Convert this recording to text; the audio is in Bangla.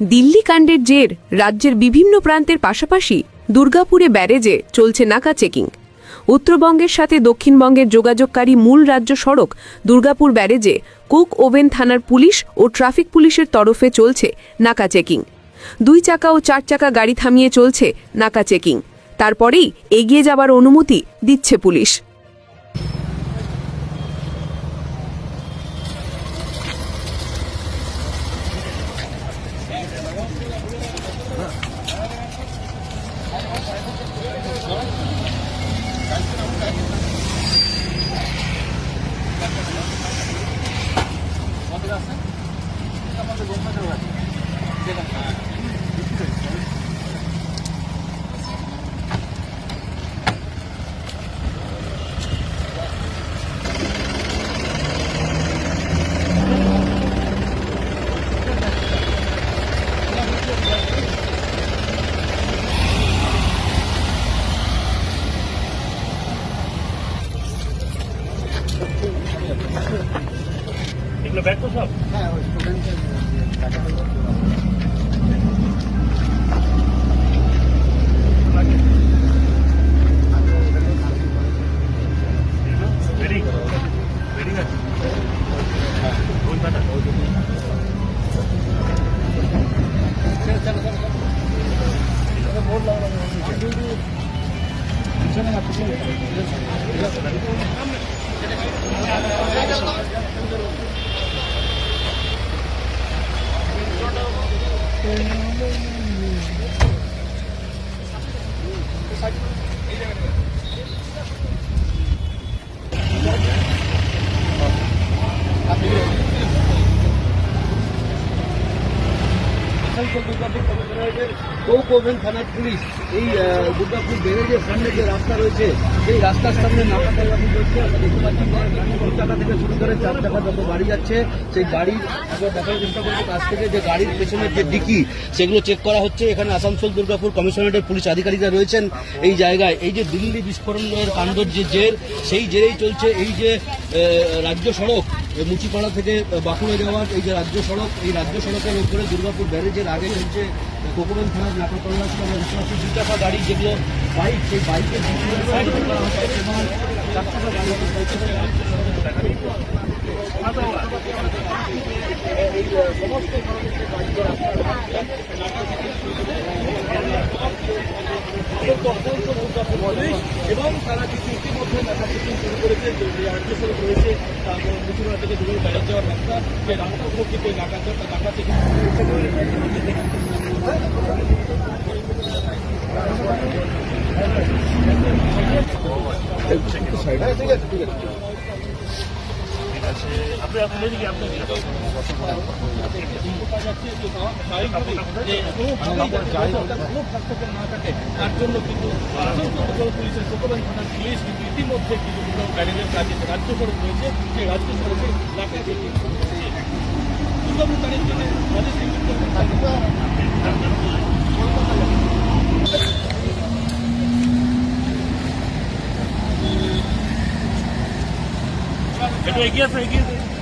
দিল্লি কাণ্ডের জের রাজ্যের বিভিন্ন প্রান্তের পাশাপাশি দুর্গাপুরে ব্যারেজে চলছে নাকা চেকিং। উত্তরবঙ্গের সাথে দক্ষিণবঙ্গের যোগাযোগকারী মূল রাজ্য সড়ক দুর্গাপুর ব্যারেজে কুক ওভেন থানার পুলিশ ও ট্রাফিক পুলিশের তরফে চলছে নাকা চেকিং। দুই চাকা ও চার চাকা গাড়ি থামিয়ে চলছে নাকা চেকিং। তারপরেই এগিয়ে যাবার অনুমতি দিচ্ছে পুলিশ। আমাদের আছে আমাদের গোপা দেওয়া আছে এগুলো ব্যাগ তো সব Ready? Ready আছে? ওই কাটা। এই সামনে যে রাস্তা রয়েছে, সেই রাস্তার সামনে যত গাড়ি যাচ্ছে, সেই দেখার কাছ থেকে যে গাড়ির যে সেগুলো চেক করা হচ্ছে। এখানে আসানসোল দুর্গাপুর কমিশনারেটের পুলিশ আধিকারিকরা রয়েছেন এই জায়গায়। এই যে দিল্লি বিস্ফোরণের কাণ্ডর যে জের, সেই জেরেই চলছে। এই যে রাজ্য সড়ক মুচিপাড়া থেকে বাঁকুড়া যাওয়ার এই যে রাজ্য সড়ক, এই রাজ্য সড়কের উপরে দুর্গাপুর ব্যারেজের আগে হচ্ছে কোকোবেন থানার তল্লাশি আমরা দু চাকা গাড়ি যেগুলো বাইক, সেই বাইকের সমস্ত থেকে শুরু করে এবং তারা কিছু ইতিমধ্যে চেকিং শুরু করেছে যে রাজ্য রয়েছে তারপর মুচিপাড়া থেকে দূরে বেড়ে যাওয়ার রাস্তা সেই রাস্তাগুলো কিন্তু এই নাকা ঠিক আছে ঠিক আছে তার জন্য কিন্তু পুলিশের থানার পুলিশ কিন্তু ইতিমধ্যে কিন্তু ব্যারেজের কাজে রাজ্য সড়ক রয়েছে সেই রাজ্য সড়কে চেকিং দুর্গাপুর তারিখ জন্য થઈ ગયા થઈ ગયા.